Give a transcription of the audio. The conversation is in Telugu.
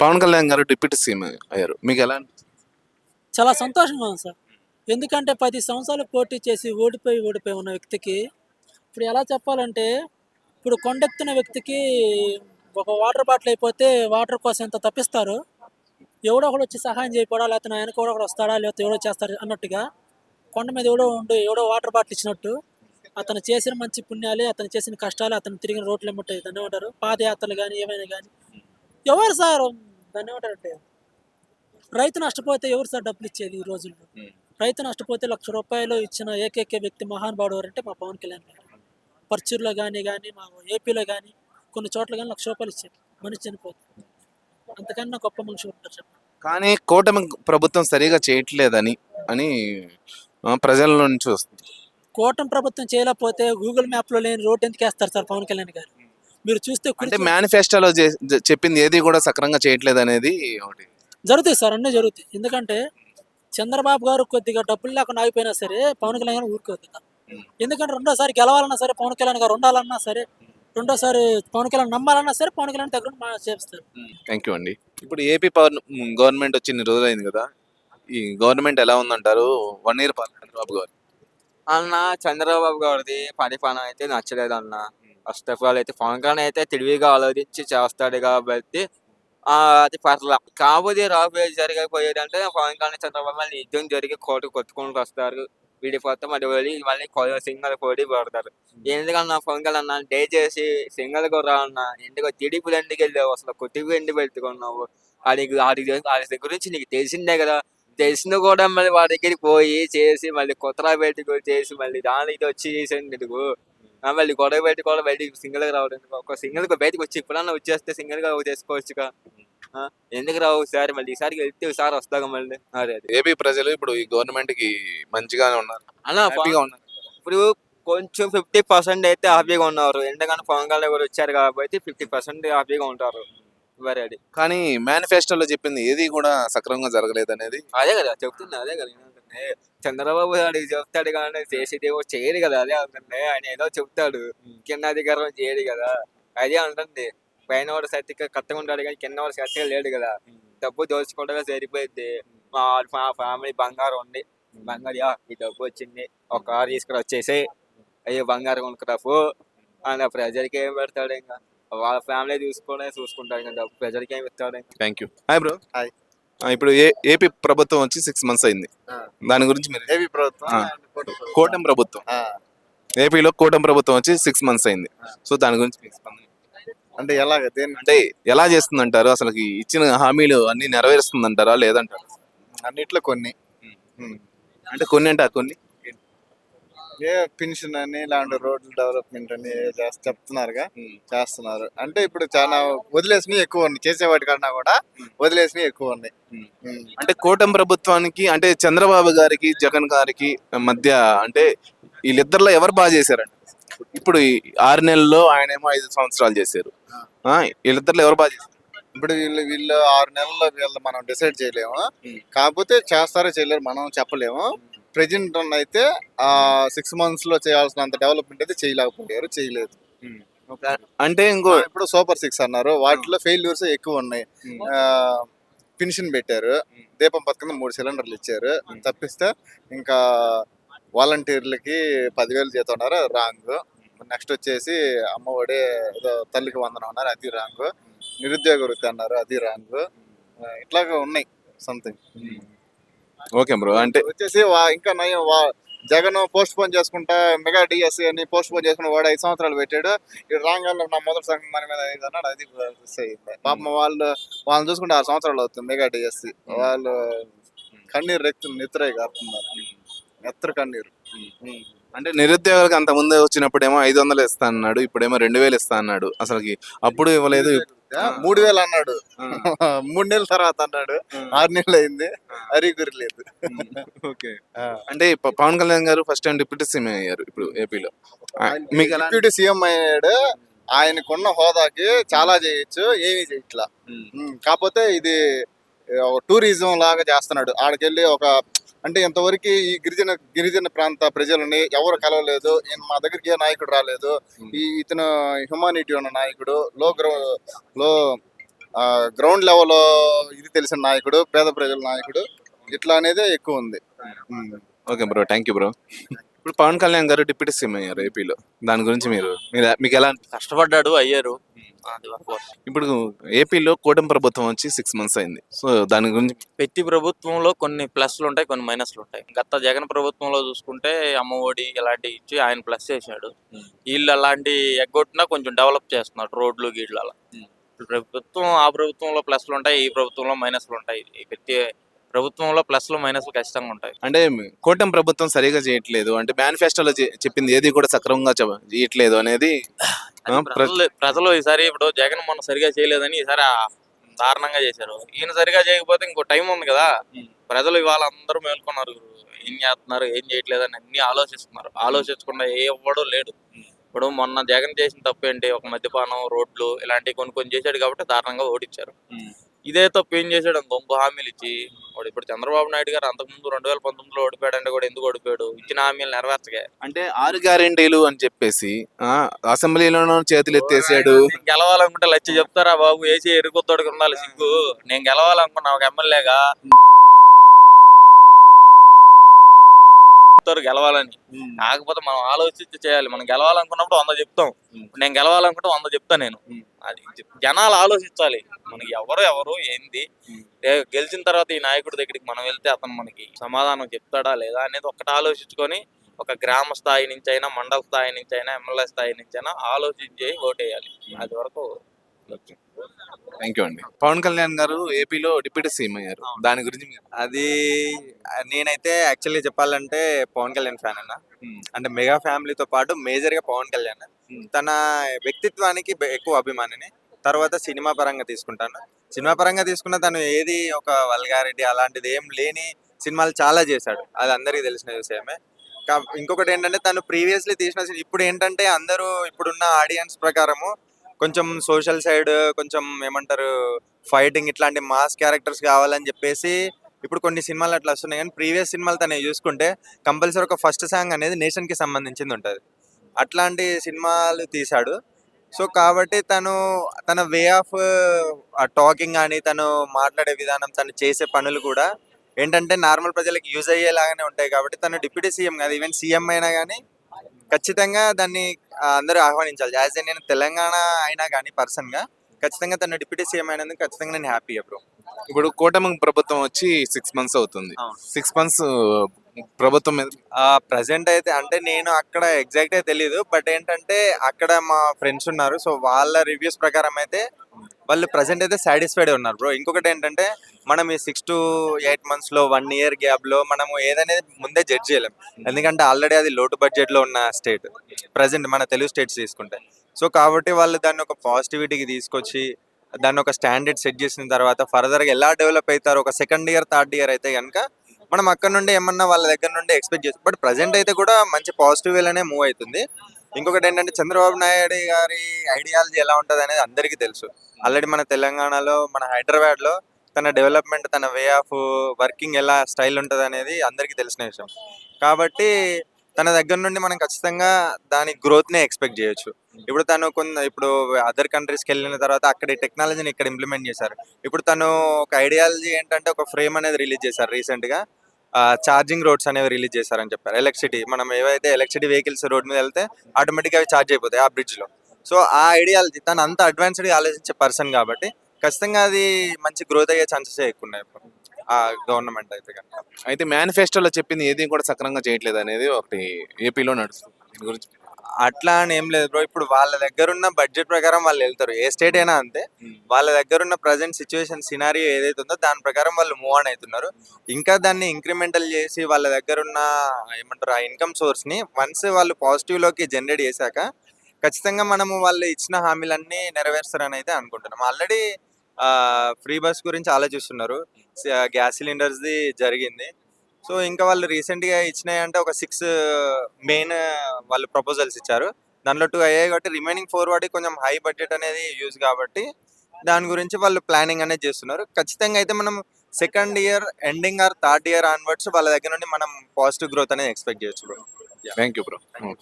పవన్ కళ్యాణ్ గారు డిప్యూటీ సీఎం అయ్యారు. మీకు ఎలా చాలా సంతోషంగా ఉంది సార్. ఎందుకంటే పది సంవత్సరాలు పోటీ చేసి ఓడిపోయి ఓడిపోయి ఉన్న వ్యక్తికి ఇప్పుడు ఎలా చెప్పాలంటే ఇప్పుడు కొండెత్తున్న వ్యక్తికి ఒక వాటర్ బాటిల్ అయిపోతే వాటర్ కోసం ఎంత తప్పిస్తారు? ఎవడో ఒకడు వచ్చి సహాయం చేయకపోడా? లేకపోతే నా కూడా ఒకడు వస్తాడా? లేకపోతే ఎవడో చేస్తారు అన్నట్టుగా కొండ మీద ఎవడో ఉండి ఎవడో వాటర్ బాటిల్ ఇచ్చినట్టు అతను చేసిన మంచి పుణ్యాలే అతను చేసిన కష్టాలు అతను తిరిగిన రోడ్లు ఏమంటాయి దాన్ని ఏమంటారు? పాదయాత్రలు కానీ ఏమైనా కానీ ఎవరు సార్ దాన్ని ఏమంటారంటే రైతు నష్టపోతే ఎవరు సార్ డబ్బులు ఇచ్చేది ఈ రోజుల్లో? రైతు నష్టపోతే లక్ష రూపాయలు ఇచ్చిన ఏకైక వ్యక్తి మహానుభావుడు ఎవరంటే మా పవన్ కళ్యాణ్ గారు. పర్చూర్లో కానీ కానీ మా ఏపీలో కానీ కొన్ని చోట్ల కానీ లక్ష రూపాయలు ఇచ్చారు మనిషి చనిపోతుంది అంతకన్నా గొప్ప మనిషి ఉంటారు చెప్పండి. కానీ కూటమి ప్రభుత్వం సరిగా చేయట్లేదని అని ప్రజల నుంచి వస్తుంది. కూటమి ప్రభుత్వం చేయలేకపోతే గూగుల్ మ్యాప్లో లేని రోడ్డు ఎందుకు వేస్తారు సార్ పవన్ కళ్యాణ్ గారు? మీరు చూస్తే అంటే మేనిఫెస్టోలో చెప్పింది ఏది కూడా సక్రంగా చేయట్లేదు అనేది ఒకటి. జరుగుతాయి సార్ అన్నీ జరుగుతాయి. ఎందుకంటే చంద్రబాబు గారు కొద్దిగా డబ్బులు లేకుండా ఆగిపోయినా సరే పవన్ కళ్యాణ్ గారు ఊరుకోదు ఎందుకంటే రెండోసారి గెలవాలన్నా సరే పవన్ కళ్యాణ్ గారు ఉండాలన్నా సరే రెండోసారి పవన్ కళ్యాణ్ నమ్మాలన్నా సరే పవన్ కళ్యాణ్ దగ్గర చేస్తారు థ్యాంక్ యూ అండి. ఇప్పుడు ఏపీ పవర్ గవర్నమెంట్ వచ్చి ఇన్ని రోజులు అయింది కదా ఈ గవర్నమెంట్ ఎలా ఉందంటారు వన్ ఇయర్ పాలన చంద్రబాబు గారు? అన్న చంద్రబాబు గారిది పరిపాలన అయితే నచ్చలేదు అన్న ఫస్ట్ ఆఫ్ ఆల్ అయితే పవన్ కళ్యాణ్ అయితే తెలివిగా ఆలోచించి చేస్తాడు కాబట్టి ఆ, అది పర్ల. కాకపోతే రాబోయే జరగకపోయేది అంటే పవన్ కళ్యాణ్ చంద్రబాబు మళ్ళీ యుద్ధం జరిగి కోటు కొట్టుకుంటూ వస్తారు. విడిపోతాం అది వెళ్ళి మళ్ళీ సింగల్ పోటీ పడతారు. ఎందుకన్నా పవన్ అన్న డే చేసి సింగల్ కూడా అన్న ఎందుకో టీడీపీలు ఎందుకు వెళ్ళావు? అసలు కొట్టివి ఎందుకు పెట్టుకున్నావు? వాడికి వాడి వాడి గురించి నీకు తెలిసిందే కదా. తెలిసిన కూడా మళ్ళీ వాడి దగ్గరికి పోయి చేసి మళ్ళీ కొత్తగా పెట్టుకో చేసి మళ్ళీ దానికి వచ్చి చేసేందుకు. ఆ, మళ్ళీ గొడవ పెట్టి కూడా బయటికి సింగిల్గా రావడం? ఒక సింగిల్గా బయటకు వచ్చి ఇప్పుడన్నా వచ్చేస్తే సింగిల్గా చేసుకోవచ్చుగా ఎందుకు రావు సార్? మళ్ళీ ఈసారి వెళ్తే ఈసారి వస్తాగా మళ్ళీ. అదే ఏపీ ప్రజలు ఇప్పుడు ఈ గవర్నమెంట్కి మంచిగానే ఉన్నారు. హ్యాపీగా ఉన్నారు. ఇప్పుడు కొంచెం ఫిఫ్టీ పర్సెంట్ అయితే హ్యాపీగా ఉన్నారు. ఎందుకంటే పవన్ కళ్యాణ్ కూడా వచ్చారు కాబట్టి ఫిఫ్టీ పర్సెంట్ హ్యాపీగా ఉంటారు. మరి అది. కానీ మేనిఫెస్టోలో చెప్పింది ఏది కూడా సక్రమంగా జరగలేదు అనేది అదే కదా చెప్తున్నా అదే కదా. చంద్రబాబు నాయుడు చెప్తాడు కానీ చేసేది ఏమో చేయడు కదా అదే అంటుంది ఆయన ఏదో చెప్తాడు. కింద అధికారం చేయడు కదా. అదే అంటుంది. పైన వాడు సత్తిగా కట్టగా ఉంటాడు కానీ కింద వాడు సత్తిగా లేడు కదా. డబ్బు దోచుకోవడమే సరిపోయింది మా మా ఫ్యామిలీ బంగారం ఉంది. బంగారు యా, ఈ డబ్బు వచ్చింది. ఒక కారు తీసుకుని వచ్చేసి అయ్యో బంగారం కొనుక్కురాపు అని ప్రజలకి ఏం పెడతాడు ఇంకా? వాళ్ళ ఫ్యామిలీ చూసుకునే చూసుకుంటాడు ఇంకా డబ్బు. ప్రజలకి ఏం ఇస్తాడు ఇంకా? Thank you hi bro hi. ఇప్పుడు ఏ ఏపీ ప్రభుత్వం వచ్చి సిక్స్ మంత్స్ అయింది. దాని గురించి మీరు ఏపీ ప్రభుత్వం. కూటమి ప్రభుత్వం. ఏపీలో కూటమి ప్రభుత్వం వచ్చి సిక్స్ మంత్స్ అయింది. సో దాని గురించి మీకు స్పందన అంటే ఎలాగ దేని అంటే ఎలా చేస్తుందంటారు? అసలు ఇచ్చిన హామీలు అన్ని నెరవేరుస్తుందంటారా? లేదంటారా? అన్నిట్లో కొన్ని. అంటే కొన్ని అంటే కొన్ని? ఏ పెన్షన్ అని ఇలాంటి రోడ్లు డెవలప్మెంట్ అని చెప్తున్నారుగా. చేస్తున్నారు. అంటే ఇప్పుడు చాలా వదిలేసినవి ఎక్కువ ఉన్నాయి. చేసేవాటి కన్నా కూడా వదిలేసినవి ఎక్కువ ఉన్నాయి. అంటే కూటమి ప్రభుత్వానికి అంటే చంద్రబాబు గారికి జగన్ గారికి మధ్య అంటే వీళ్ళిద్దరిలో ఎవరు బాగా చేశారండి? ఇప్పుడు ఆరు నెలల్లో ఆయనేమో ఐదు సంవత్సరాలు చేశారు. ఆ, వీళ్ళిద్దరిలో ఎవరు బాగా చేశారు? ఇప్పుడు వీళ్ళు వీళ్ళు ఆరు నెలల్లో వీళ్ళు మనం డిసైడ్ చేయలేము. కాకపోతే చేస్తారో చేయలేరు మనం చెప్పలేము. ప్రెజెంట్ అయితే ఆ సిక్స్ మంత్స్లో చేయాల్సినంత డెవలప్మెంట్ అయితే చేయలేకపోయారు చేయలేదు. అంటే ఇంకో ఇప్పుడు సూపర్ సిక్స్ అన్నారు. వాటిలో ఫెయిల్యూర్స్ ఎక్కువ ఉన్నాయి. పెన్షన్ పెట్టారు. దీపం పథకం మూడు సిలిండర్లు ఇచ్చారు. తప్పిస్తే ఇంకా వాలంటీర్లకి పదివేలు జీతం ఉన్నారు రాంగ్ నెక్స్ట్ వచ్చేసి అమ్మఒడి ఏదో తల్లికి వందనం అన్నారు అది రాంగ్. నిరుద్యోగ వృత్తి అన్నారు అది రాంగ్. ఇట్లాగా ఉన్నాయి సంథింగ్ ఓకే బ్రో అంటే వచ్చేసి ఇంకా నయం వా జగన్ పోస్ట్ పోన్ చేసుకుంటా మెగా డిఎస్సి అని పోస్ట్ పోన్ చేసుకుని వాడు ఐదు సంవత్సరాలు పెట్టాడు. ఈ రాంగాల్లో నా మొదటి సంఘం మన మీద అన్నాడు అది పాపం వాళ్ళు వాళ్ళని చూసుకుంటే ఆరు సంవత్సరాలు అవుతుంది మెగా డిఎస్సి. వాళ్ళు కన్నీరు రెక్తు నిద్ర కారుతున్నారు నెత్తరు కన్నీరు. అంటే నిరుద్యోగులకు అంత ముందే వచ్చినప్పుడేమో ఐదు వందలు ఇస్తా అన్నాడు ఇప్పుడేమో రెండు వేలు ఇస్తా అన్నాడు. అసలుకి అప్పుడు ఇవ్వలేదు మూడు వేలు అన్నాడు. మూడు నెలల తర్వాత అన్నాడు. ఆరు నెలలు అయింది. అరి గురి లేదు ఓకే. అంటే పవన్ కళ్యాణ్ గారు ఫస్ట్ టైం డిప్యూటీ సీఎం అయ్యారు ఇప్పుడు ఏపీలో. మీకు డిప్యూటీ సీఎం అయ్యాడు. ఆయనకున్న హోదాకి చాలా చేయొచ్చు ఏమీ చేయట్లా. కాకపోతే ఇది టూరిజం లాగా చేస్తున్నాడు. ఆడికెళ్ళి ఒక అంటే ఇంతవరకు ఈ గిరిజన గిరిజన ప్రాంత ప్రజలని ఎవరు కలవలేదు మా దగ్గరికి ఏ నాయకుడు రాలేదు ఈ ఇతను హ్యుమానిటీ ఉన్న నాయకుడు లో గ్రౌ లో గ్రౌండ్ లెవెల్ ఇది తెలిసిన నాయకుడు పేద ప్రజల నాయకుడు ఇట్లా అనేది ఎక్కువ ఉంది. Okay bro thank you bro. ఇప్పుడు పవన్ కళ్యాణ్ గారు డిప్యూటీ సీఎం అయ్యారు ఏపీలో దాని గురించి మీరు మీరు మీకు ఎలా? కష్టపడ్డాడు అయ్యారు. ఇప్పుడు ఏపీలో కూటమి ప్రభుత్వం వచ్చి సిక్స్ మంత్స్ అయింది. సో దాని గురించి ప్రతి ప్రభుత్వంలో కొన్ని ప్లస్లు ఉంటాయి కొన్ని మైనస్లు ఉంటాయి. గత జగన్ ప్రభుత్వంలో చూసుకుంటే అమ్మ ఒడి ఇలాంటివి ఇచ్చి ఆయన ప్లస్ చేశాడు. వీళ్ళు అలాంటి ఎగ్గొట్టినా కొంచెం డెవలప్ చేస్తున్నారు రోడ్లు గీడ్లు అలా ఇప్పుడు ప్రభుత్వం ఆ ప్రభుత్వంలో ప్లస్లు ఉంటాయి ఈ ప్రభుత్వంలో మైనస్లు ఉంటాయి. ప్రతి ప్రభుత్వంలో ప్లస్లు మైనస్లు ఖచ్చితంగా ఉంటాయి. అంటే కూటమి ప్రభుత్వం సరిగా చేయట్లేదు. అంటే మేనిఫెస్టోలో చెప్పింది ఏది కూడా సక్రమంగా చేయట్లేదు అనేది ప్రజలు ప్రజలు ఈసారి ఇప్పుడు జగన్ మొన్న సరిగా చేయలేదని ఈసారి దారుణంగా చేశారు. ఈయన సరిగా చేయకపోతే ఇంకో టైం ఉంది కదా. ప్రజలు ఇవాళ అందరూ మేల్కొన్నారు. ఏం చేస్తున్నారు ఏం చేయట్లేదని అన్ని ఆలోచిస్తున్నారు. ఆలోచించకుండా ఏ లేడు. ఇప్పుడు మొన్న జగన్ చేసిన తప్పు ఏంటి? ఒక మద్యపానం రోడ్లు ఇలాంటివి కొన్ని కొన్ని చేశాడు కాబట్టి దారుణంగా ఓడించారు. ఇదే తప్పు ఏం చేశాడు? ఇంకో హామీలు ఇచ్చి వాడు ఇప్పుడు చంద్రబాబు నాయుడు గారు అంతకుముందు రెండు వేల పంతొమ్మిదిలో ఓడిపోయాడు అంటే కూడా ఎందుకు ఓడిపోయాడు? ఇచ్చిన హామీలు నెరవేర్చగా అంటే ఆరు గ్యారెంటీలు అని చెప్పేసి ఆ అసెంబ్లీలోనూ చేతులు ఎత్తేసాడు. గెలవాలనుకుంటే లచ్చి చెప్తారా బాబు? వేసి ఎరుగుతోడికి ఉండాలి సిగ్గు. నేను గెలవాలనుకున్నా ఒక ఎమ్మెల్యేగా. చెప్తారు గెలవాలని. కాకపోతే మనం ఆలోచించి చేయాలి. మనం గెలవాలనుకున్నప్పుడు వంద చెప్తాం. నేను గెలవాలనుకుంటే వంద చెప్తా నేను. అది జనాలు ఆలోచించాలి. మనకి ఎవరు ఎవరు ఏంది? గెలిచిన తర్వాత ఈ నాయకుడి దగ్గరికి మనం వెళ్తే అతను మనకి సమాధానం చెప్తాడా లేదా అనేది ఒక్కటి ఆలోచించుకొని ఒక గ్రామ స్థాయి నుంచి అయినా మండల స్థాయి నుంచి అయినా ఎమ్మెల్యే స్థాయి నుంచి అయినా ఆలోచించి ఓటేయాలి. అది వరకు థ్యాంక్ యూ అండి. పవన్ కళ్యాణ్ గారు ఏపీలో డిప్యూటీ సీఎం అయ్యారు. దాని గురించి మీరు అది నేనైతే యాక్చువల్లీ చెప్పాలంటే పవన్ కళ్యాణ్ ఫ్యాన్ అన్న. అంటే మెగా ఫ్యామిలీతో పాటు మేజర్గా పవన్ కళ్యాణ్. తన వ్యక్తిత్వానికి ఎక్కువ అభిమానిని. తర్వాత సినిమా పరంగా తీసుకుంటాను. సినిమా పరంగా తీసుకున్న తను ఏది ఒక వల్గారిటీ అలాంటిది ఏం లేని సినిమాలు చాలా చేశాడు. అది అందరికీ తెలిసిన విషయమే. కా- ఇంకొకటి ఏంటంటే తను ప్రీవియస్లీ తీసిన ఇప్పుడు ఏంటంటే అందరూ ఇప్పుడున్న ఆడియన్స్ ప్రకారము కొంచెం సోషల్ సైడ్ కొంచెం ఏమంటారు ఫైటింగ్ ఇట్లాంటి మాస్ క్యారెక్టర్స్ కావాలని చెప్పేసి ఇప్పుడు కొన్ని సినిమాలు అట్లా వస్తున్నాయి. కానీ ప్రీవియస్ సినిమాలు తను చూసుకుంటే కంపల్సరీ ఒక ఫస్ట్ సాంగ్ అనేది నేషన్కి సంబంధించింది ఉంటుంది. అట్లాంటి సినిమాలు తీశాడు. సో కాబట్టి తను తన వే ఆఫ్ టాకింగ్ కానీ తను మాట్లాడే విధానం తను చేసే పనులు కూడా ఏంటంటే నార్మల్ ప్రజలకు యూజ్ అయ్యేలాగానే ఉంటాయి. కాబట్టి తను డిప్యూటీ సీఎం కాదు ఈవెన్ సీఎం అయినా కానీ ఖచ్చితంగా దాన్ని అందరూ ఆహ్వానించాలి. యాజ్ ఏ నేను తెలంగాణ అయినా కానీ పర్సన్గా ఖచ్చితంగా తను డిప్యూటీ సీఎం అయినందుకు ఖచ్చితంగా నేను హ్యాపీ బ్రో. ఇప్పుడు కూటమి ప్రభుత్వం వచ్చి సిక్స్ మంత్స్ అవుతుంది. సిక్స్ మంత్స్ ప్రభుత్వం మీద ప్రజెంట్ అయితే అంటే నేను అక్కడ ఎగ్జాక్ట్గా తెలియదు బట్ ఏంటంటే అక్కడ మా ఫ్రెండ్స్ ఉన్నారు. సో వాళ్ళ రివ్యూస్ ప్రకారం అయితే వాళ్ళు ప్రజెంట్ అయితే సాటిస్ఫైడ్ ఉన్నారు బ్రో ఇంకొకటి ఏంటంటే మనం ఈ సిక్స్ టు ఎయిట్ మంత్స్లో వన్ ఇయర్ గ్యాప్లో మనము ఏదనేది ముందే జడ్జ్ చేయలేం. ఎందుకంటే ఆల్రెడీ అది లోటు బడ్జెట్లో ఉన్న స్టేట్ ప్రజెంట్ మన తెలుగు స్టేట్స్ తీసుకుంటే. సో కాబట్టి వాళ్ళు దాన్ని ఒక పాజిటివిటీకి తీసుకొచ్చి దాన్ని ఒక స్టాండర్డ్ సెట్ చేసిన తర్వాత ఫర్దర్గా ఎలా డెవలప్ అవుతారు ఒక సెకండ్ ఇయర్ థర్డ్ ఇయర్ అయితే కనుక మనం అక్కడ నుండి ఏమన్నా వాళ్ళ దగ్గర నుండి ఎక్స్పెక్ట్ చేస్తాం. బట్ ప్రజెంట్ అయితే కూడా మంచి పాజిటివ్ వేలోనే మూవ్ అవుతుంది. ఇంకొకటి ఏంటంటే చంద్రబాబు నాయుడు గారి ఐడియాలజీ ఎలా ఉంటుంది అనేది అందరికీ తెలుసు. ఆల్రెడీ మన తెలంగాణలో మన హైదరాబాద్లో తన డెవలప్మెంట్ తన వే ఆఫ్ వర్కింగ్ ఎలా స్టైల్ ఉంటుంది అనేది అందరికీ తెలిసిన విషయం. కాబట్టి తన దగ్గర నుండి మనం ఖచ్చితంగా దాని గ్రోత్ నే ఎక్స్పెక్ట్ చేయొచ్చు. ఇప్పుడు తను కొన్ని ఇప్పుడు అదర్ కంట్రీస్కి వెళ్ళిన తర్వాత అక్కడ టెక్నాలజీని ఇక్కడ ఇంప్లిమెంట్ చేశారు. ఇప్పుడు తను ఒక ఐడియాలజీ ఏంటంటే ఒక ఫ్రేమ్ అనేది రిలీజ్ చేశారు రీసెంట్గా ఛార్జింగ్ రోడ్స్ అనేవి రిలీజ్ చేశారని చెప్పారు. ఎలక్ట్రిసిటీ మనం ఏవైతే ఎలక్ట్రిసిటీ వెహికల్స్ రోడ్ మీద వెళ్తే ఆటోమేటిక్గా అవి ఛార్జ్ అయిపోతాయి ఆ బ్రిడ్జ్లో. సో ఆ ఐడియాలజీ తను అంత అడ్వాన్స్డ్గా ఆలోచించే పర్సన్ కాబట్టి ఖచ్చితంగా అది మంచి గ్రోత్ అయ్యే ఛాన్సెస్ ఎక్కువ ఉన్నాయి ఇప్పుడు. ఆ గవర్నమెంట్ అయితే కనుక. అయితే మేనిఫెస్టోలో చెప్పింది ఏది కూడా సక్రంగా చేయట్లేదు అనేది ఒకటి ఏపీలో నడుస్తుంది. దీని గురించి అట్లా అని ఏం లేదు బ్రో. ఇప్పుడు వాళ్ళ దగ్గర ఉన్న బడ్జెట్ ప్రకారం వాళ్ళు వెళ్తారు. ఏ స్టేట్ అయినా అంతే. వాళ్ళ దగ్గర ఉన్న ప్రజెంట్ సిచ్యువేషన్ సినారియో ఏదైతే ఉందో దాని ప్రకారం వాళ్ళు మూవ్ ఆన్ అవుతున్నారు. ఇంకా దాన్ని ఇంక్రిమెంటల్ చేసి వాళ్ళ దగ్గర ఉన్న ఏమంటారు ఆ ఇన్కమ్ సోర్స్ని వన్స్ వాళ్ళు పాజిటివ్లోకి జనరేట్ చేశాక ఖచ్చితంగా మనము వాళ్ళు ఇచ్చిన హామీలన్నీ నెరవేరుస్తారని అయితే అనుకుంటున్నాం. ఆల్రెడీ ఫ్రీ బస్ గురించి ఆలోచిస్తున్నారు. గ్యాస్ సిలిండర్స్ ది జరిగింది. సో ఇంకా వాళ్ళు రీసెంట్గా ఇచ్చినాయి అంటే ఒక సిక్స్ మెయిన్ వాళ్ళు ప్రపోజల్స్ ఇచ్చారు. దాంట్లో టూ అయ్యాయి కాబట్టి రిమైనింగ్ ఫోర్ వాటికి కొంచెం హై బడ్జెట్ అనేది యూజ్ కాబట్టి దాని గురించి వాళ్ళు ప్లానింగ్ అనేది చేస్తున్నారు. ఖచ్చితంగా అయితే మనం second year ending or third year onwards వాళ్ళ దగ్గర నుండి మనం పాజిటివ్ గ్రోత్ అనేది ఎక్స్పెక్ట్ చేయొచ్చు bro. Thank you bro